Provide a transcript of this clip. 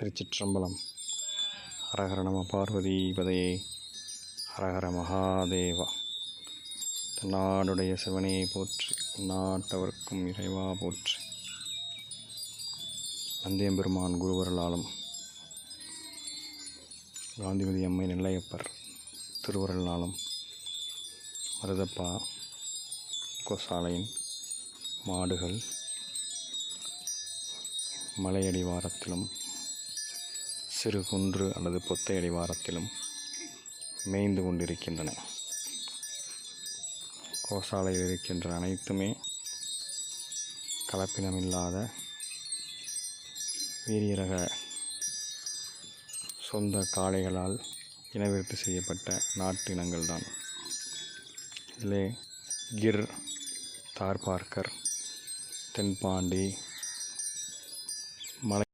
திருச்சிற்றம்பலம். ஹரஹர நம பார்வதி பதையே. ஹரஹர மகாதேவா. நாடுடைய சிவனையை போற்றி நாட்டவர்க்கும் இறைவா போற்றி. நந்தியம்பெருமான் குருவரலாலும் காந்திமதி அம்மை நெல்லையப்பர் திருவருளாலும். மருதப்பா கோசாலையின் மாடுகள் மலையடிவாரத்திலும் சிறு குன்று அல்லது பொத்தை அடிவாரத்திலும் மேய்ந்து கொண்டிருக்கின்றன. கோசாலையில் இருக்கின்ற அனைத்துமே கலப்பினமில்லாத வீரியரக சொந்த காளைகளால் இனவிருத்தி செய்யப்பட்ட நாட்டு இனங்கள்தான் இதிலே கிர் தார்பார்க்கர் தென்பாண்டி மலை